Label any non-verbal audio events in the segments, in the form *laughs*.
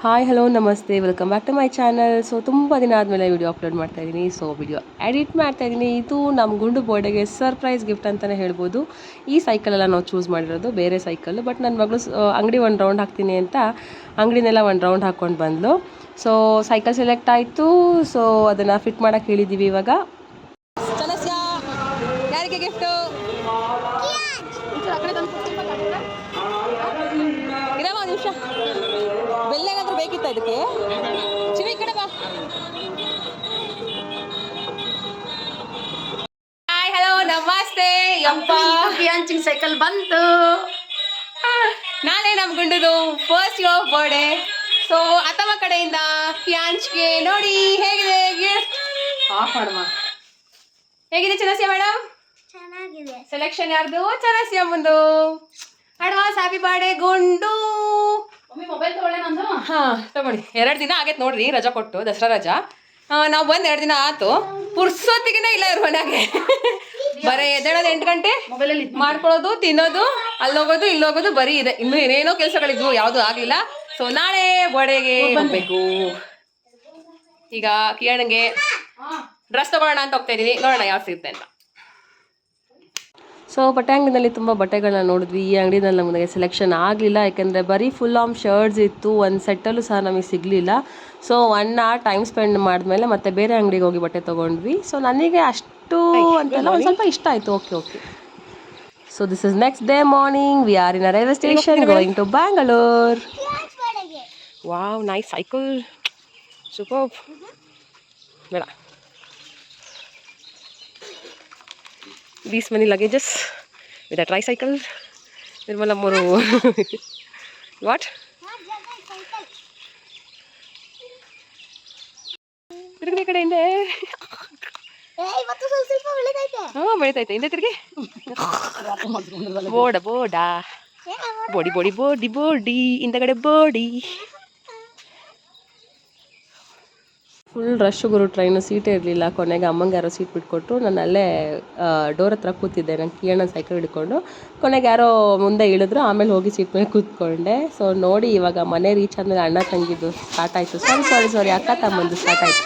Hi hello ನಮಸ್ತೆ. Welcome back to my channel so ತುಂಬ ದಿನ ಆದಮೇಲೆ ವಿಡಿಯೋ ಅಪ್ಲೋಡ್ ಮಾಡ್ತಾ ಇದ್ದೀನಿ ಸೊ ವಿಡಿಯೋ ಎಡಿಟ್ ಮಾಡ್ತಾ ಇದ್ದೀನಿ ಇದು ನಮ್ಮ ಗುಂಡು ಬರ್ಡೇಗೆ ಸರ್ಪ್ರೈಸ್ ಗಿಫ್ಟ್ ಅಂತಲೇ ಹೇಳ್ಬೋದು. ಈ ಸೈಕಲೆಲ್ಲ ನಾವು ಚೂಸ್ ಮಾಡಿರೋದು, ಬೇರೆ ಸೈಕಲ್ ಬಟ್ ನನ್ನ ಮಗಳು ಅಂಗಡಿ ಒಂದು ರೌಂಡ್ ಹಾಕ್ತೀನಿ ಅಂತ ಅಂಗಡಿನೆಲ್ಲ ಒಂದು ರೌಂಡ್ ಹಾಕ್ಕೊಂಡು ಬಂದಳು ಸೊ ಸೈಕಲ್ ಸೆಲೆಕ್ಟ್ ಆಯಿತು. ಸೊ ಅದನ್ನು ಫಿಟ್ ಮಾಡೋಕ್ಕೆ ಹೇಳಿದ್ದೀವಿ ಇವಾಗ. ಗಿಫ್ಟು ನಿಮಿಷ ಬೇಕಿತ್ತ ಇದಕ್ಕೆ. ಚಿವಿ ಕಡೆ ಬಾ. ಹಾಯ್ ಹಲೋ ನಮಸ್ತೆ. ಯಪ್ಪ. ಸೈಕಲ್ ಬಂತು. ನಾಳೆ ನಮ್ಮ ಗುಂಡುದು ಫಸ್ಟ್ ಯೋ ಬರ್ಡೇ ಸೊ ಅಥವಾ ಕಡೆಯಿಂದ ಕ್ಯಾಂಚ್ಗೆ ನೋಡಿ ಹೇಗಿದೆ ಗಿಫ್ಟ್ ಆಫ್ ಹೇಗಿದೆ ಚನಸ್ಯ ಮೇಡಮ್ ಚೆನ್ನಾಗಿದೆ. ಸೆಲೆಕ್ಷನ್ ಯಾರ್ದು? ಚನಸ್ಯ ಮುಂದು. ಅಡ್ವಾನ್ಸ್ ಹ್ಯಾಪಿ ಬರ್ಡೇ ಗುಂಡು. ಹಾ ತಗೊಳ್ಳಿ. ಎರಡು ದಿನ ಆಗೈತೆ ನೋಡ್ರಿ ರಜಾ ಕೊಟ್ಟು ದಸರಾ ರಜಾ. ನಾವು ಬಂದು ಎರಡು ದಿನ ಆತು. ಪುರ್ಸೊತ್ತಿಗೆನೇ ಇಲ್ಲ ಇವ್ರ ಮನೆಯಾಗೆ. ಬರೀ ಎದ್ದೇಳೋದು ಎಂಟು ಗಂಟೆ ಮಾಡ್ಕೊಳ್ಳೋದು ತಿನ್ನೋದು ಅಲ್ಲೋಗೋದು ಇಲ್ಲೋಗೋದು ಬರೀ ಇದೆ. ಇನ್ನು ಏನೇನೋ ಕೆಲಸಗಳಿದ್ವು ಯಾವುದು ಆಗಲಿಲ್ಲ. ಸೊ ನಾಳೆ ಗೋಡೆಗೆ ಹೋಗ್ಬೇಕು. ಈಗ ಕಿರಣಂಗೆ ಡ್ರೆಸ್ ತಗೊಳ್ಳೋಣ ಅಂತ ಹೋಗ್ತಾ ಇದೀನಿ ನೋಡೋಣ ಯಾವ ಸಿಗುತ್ತೆ ಅಂತ. ಸೊ ಬಟ್ಟೆ ಅಂಗಡಿನಲ್ಲಿ ತುಂಬ ಬಟ್ಟೆಗಳನ್ನ ನೋಡಿದ್ವಿ. ಈ ಅಂಗಡಿನಲ್ಲಿ ನಮಗೆ ಸೆಲೆಕ್ಷನ್ ಆಗಲಿಲ್ಲ. ಯಾಕೆಂದರೆ ಬರೀ ಫುಲ್ ಆಮ್ ಶರ್ಟ್ಸ್ ಇತ್ತು. ಒಂದು ಸೆಟ್ಟಲ್ಲೂ ಸಹ ನಮಗೆ ಸಿಗಲಿಲ್ಲ. So one hour time spend ಮಾಡಿದ್ಮೇಲೆ ಮತ್ತೆ ಬೇರೆ ಅಂಗಡಿಗೆ ಹೋಗಿ ಬಟ್ಟೆ ತೊಗೊಂಡ್ವಿ. ಸೊ ನನಗೆ ಅಷ್ಟು ಅಂತೆಲ್ಲ ಒಂದು ಸ್ವಲ್ಪ ಇಷ್ಟ ಆಯಿತು. Okay okay so this is next day morning we are in a railway station going to Bangalore wow nice cycle super ಬೇಡ these many luggages with a tricycle. ನಿರ್ಮಲ ಮೂರು ವಾಟ್ ತಿರುಗಿ ಕಡೆ ಹಿಂದೆ ಹಾಂ ಬೆಳಿತೈತೆ ಹಿಂದೆ ತಿರುಗಿ ಬೋಡ ಬೋಡ ಬೋಡಿ ಬೋಡಿ ಬೋಡಿ ಬೋಡಿ ಹಿಂದಗಡೆ ಬೋಡಿ ಫುಲ್ ರಶ್ ಗುರು ಟ್ರೈನು ಸೀಟೇ ಇರಲಿಲ್ಲ. ಕೊನೆಗೆ ಅಮ್ಮಂಗೆ ಯಾರೋ ಸೀಟ್ ಬಿಟ್ಕೊಟ್ರು. ನಾನು ಅಲ್ಲೇ ಡೋರ್ ಹತ್ರ ಕೂತಿದ್ದೆ. ನಂಗೆ ಕೀಣ ಸೈಕಲ್ ಹಿಡ್ಕೊಂಡು. ಕೊನೆಗೆ ಯಾರೋ ಮುಂದೆ ಇಳಿದ್ರು. ಆಮೇಲೆ ಹೋಗಿ ಸೀಟ್ ಮೇಲೆ ಕೂತ್ಕೊಂಡೆ. ಸೊ ನೋಡಿ ಇವಾಗ ಮನೆ ರೀಚ್ ಆದಮೇಲೆ ಅಣ್ಣ ತಂಗಿದ್ದು ಸ್ಟಾರ್ಟ್ ಆಯಿತು. ಸಾರಿ ಸಾರಿ ಸಾರಿ ಅಕ್ಕ ತಮ್ಮಂದು ಸ್ಟಾರ್ಟ್ ಆಯಿತು.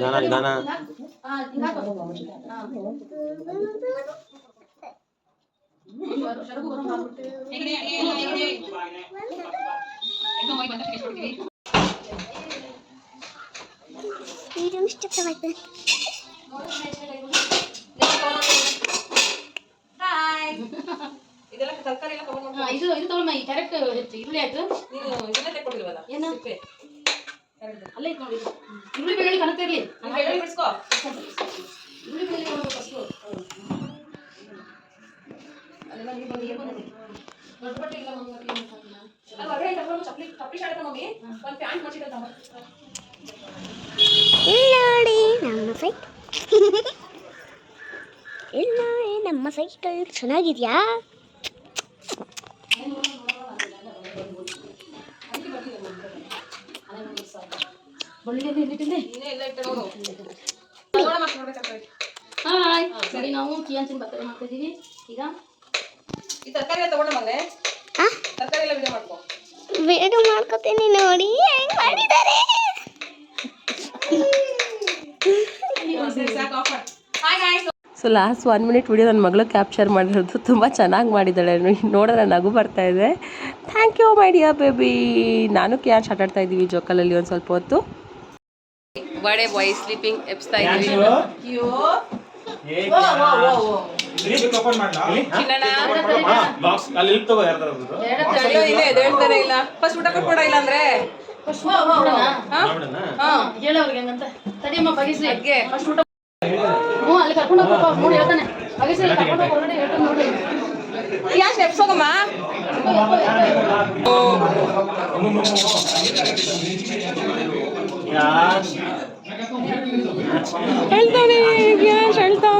गाना गाना വീഡിയോ ഇഷ്ടപ്പെട്ടവർക്ക് ಇದೆಲ್ಲ ತರಕಾರಿ ಎಲ್ಲ ತಗೊಂಡು ಇದು ಇದು ತಗೊಳ್ಮ, ಈ ಕ್ಯಾರೆಟ್ ಈರುಳ್ಳಿ ಆಯ್ತು. ನೀನು ಇದನ್ನೇ ತೆಕ್ಕೊಂಡಿಲ್ವಲ್ಲ ಏನು? ಅಲ್ಲೇ ನೋಡಿ. ಈರುಳ್ಳಿ ಬೆಳ್ಳುಳ್ಳಿ ಕಾಣುತ್ತಾ ಇರ್ಲಿ? ಬೆಳ್ಳುಳ್ಳಿ ಹೊರಗಡೆ ತಗೊಂಡು ಚಪ್ಪಲಿ ಚಪ್ಲಿ ಶಾಲೆ ಮಮ್ಮಿ ಒಂದು ಪ್ಯಾಂಟ್ ಮಾಡ್ಸಿದ್ರೆ ತಮ್ಮ ಇಲ್ಲಿ ನೋಡಿ ನಮ್ಮ ಸೈಕಲ್ ಇಲ್ಲಿ ನೋಡಿ ನಮ್ಮ ಸೈಕಲ್ ಚೆನ್ನಾಗಿದ್ಯಾ? ಎಲ್ಲ. ಹಾಯ್ ಸರಿ ನಾವು ಈಗ ಈ ತರಕಾರಿ ಎಲ್ಲ ತಗೊಂಡು ಬಂದೆ. ತರಕಾರಿ ಎಲ್ಲ ವಿಡಿಯೋ ಮಾಡ್ಕೊ. ಬೇಗ ಮಾಡ್ಕೋತೀನಿ ನೋಡಿ ಹೆಂಗ್ ಮಾಡಿದ್ದಾರೆ *laughs* ಸರಿ ಸಾಕು ಆಫ್ ಮಾಡು hi guys so last one minute video ನನ್ನ ಮಗಳು ಕ್ಯಾಪ್ಚರ್ ಮಾಡಿರೋದು ತುಂಬ ಚೆನ್ನಾಗಿ ಮಾಡಿದ್ದಾಳೆ. ನೋಡೋಣ ನಗು ಬರ್ತಾ ಇದೆ. Thank you my dear baby ನಾನು ಕ್ಯಾನ್ ಆಟಾಡ್ತಾ ಇದ್ದೀವಿ ಜೋಕಲಲ್ಲಿ ಒಂದು ಸ್ವಲ್ಪ ಹೊತ್ತು. ಬಾಯ್ ಸ್ಲೀಪಿಂಗ್ ಎಪ್ಸ್ತಾ ಇದ್ದೀವಿ. ಚಿನ್ನಣ್ಣ ಅಲ್ಲಿ ಇಲ್ ತಗೋ ಯಾರ್ದಾರ ಇಲ್ಲ ಎದ್ದೇಳ್ತಾನೆ ಇಲ್ಲ ಫಸ್ಟ್ ಊಟ ಕೊಟ್ಬಿಡ ಇಲ್ಲ ಅಂದ್ರೆ ಹೇಳವ್ರಿಗೆ ಹಂಗಂತ. ತಡಿಯಮ್ಮ ಬಗಿಸ್ಲಿ ಅದ್ಕೆ ಫಸ್ಟ್ ಊಟ ಹ್ಞೂ ಅಲ್ಲಿ ಕರ್ಕೊಂಡು ಹೋಗಪ್ಪ ಮೂರು ಹೇಳ್ತಾನೆ. ಕರ್ಕೊಂಡು ಹೊರಗಡೆ ಹೇಳ್ತಾನೆ ನೋಡಿ. ಯಾಕೆ ಎಪ್ಸೋಗಮ್ಮ ಹೇಳ್ತಾನೆ ಗ್ಯಾಸ್ ಹೇಳ್ತಾವನೆ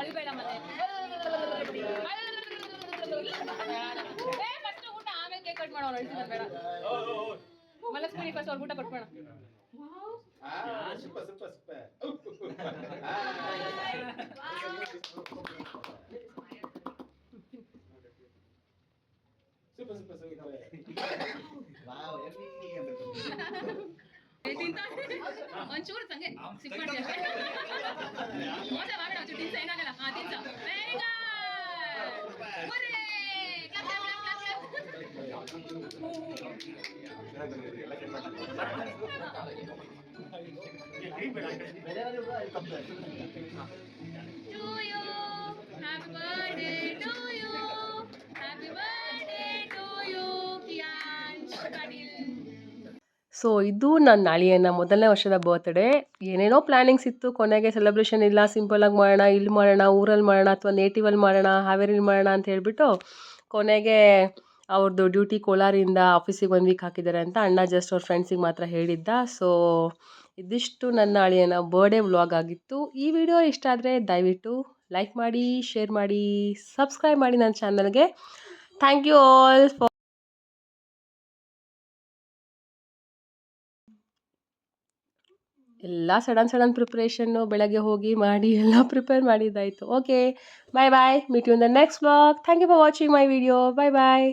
ಅಳ್ಬೇಡ ಮತ್ತೆ ಏ ಫಸ್ಟ್ ಊಟ ಆಮೇಲೆ ಕೇಕ್ ಕಟ್ ಮಾಡೋಣ ಅಳ್ತಿಲ್ಲ ಬೇಡ ಹೌದು, ಹೌದು. ಮಲಸ್ಬಿಡಿ ಫಸ್ಟ್ ಅವ್ರ ಊಟ ಕೊಟ್ಬೇಡ ಆ, super, super, super. Super, super, super. ಒಂಚೂರು ತಂಗೆ ಸಿಕ್ ಮಾಡ್ತೀಯ to you happy to you happy to you so ಇದು ನನ್ನ ಅಳಿಯನ ಮೊದಲನೇ ವರ್ಷದ ಬರ್ತ್ಡೇ ಏನೇನೋ ಪ್ಲ್ಯಾನಿಂಗ್ಸ್ ಇತ್ತು. ಕೊನೆಗೆ ಸೆಲೆಬ್ರೇಷನ್ ಇಲ್ಲ. ಸಿಂಪಲಾಗಿ ಮಾಡೋಣ, ಇಲ್ಲಿ ಮಾಡೋಣ, ಊರಲ್ಲಿ ಮಾಡೋಣ, ಅಥವಾ ನೇಟಿವಲ್ಲಿ ಮಾಡೋಣ, ಹಾವೇರಿಲಿ ಮಾಡೋಣ ಅಂತ ಹೇಳಿಬಿಟ್ಟು ಕೊನೆಗೆ ಅವ್ರದ್ದು ಡ್ಯೂಟಿ ಕೋಲಾರಿಂದ ಆಫೀಸಿಗೆ ಒಂದು ವೀಕ್ ಹಾಕಿದ್ದಾರೆ ಅಂತ ಅಣ್ಣ ಜಸ್ಟ್ ಅವ್ರ ಫ್ರೆಂಡ್ಸಿಗೆ ಮಾತ್ರ ಹೇಳಿದ್ದ. ಸೊ ಇದಿಷ್ಟು ನನ್ನ ಅಳಿಯನ ಬರ್ಡೇ ವ್ಲಾಗ್ ಆಗಿತ್ತು. ಈ ವಿಡಿಯೋ ಇಷ್ಟ ಆದರೆ ದಯವಿಟ್ಟು ಲೈಕ್ ಮಾಡಿ ಶೇರ್ ಮಾಡಿ ಸಬ್ಸ್ಕ್ರೈಬ್ ಮಾಡಿ ನನ್ನ ಚಾನಲ್ಗೆ ಥ್ಯಾಂಕ್ ಯು ಆಲ್ ಫಾರ್ ಎಲ್ಲ ಸಡನ್ ಸಡನ್ ಪ್ರಿಪ್ರೇಷನ್ನು ಬೆಳಗ್ಗೆ ಹೋಗಿ ಮಾಡಿ, ಎಲ್ಲ prepare ಮಾಡಿದ್ದಾಯಿತು. Okay bye bye meet you in the next vlog thank you for watching my video bye bye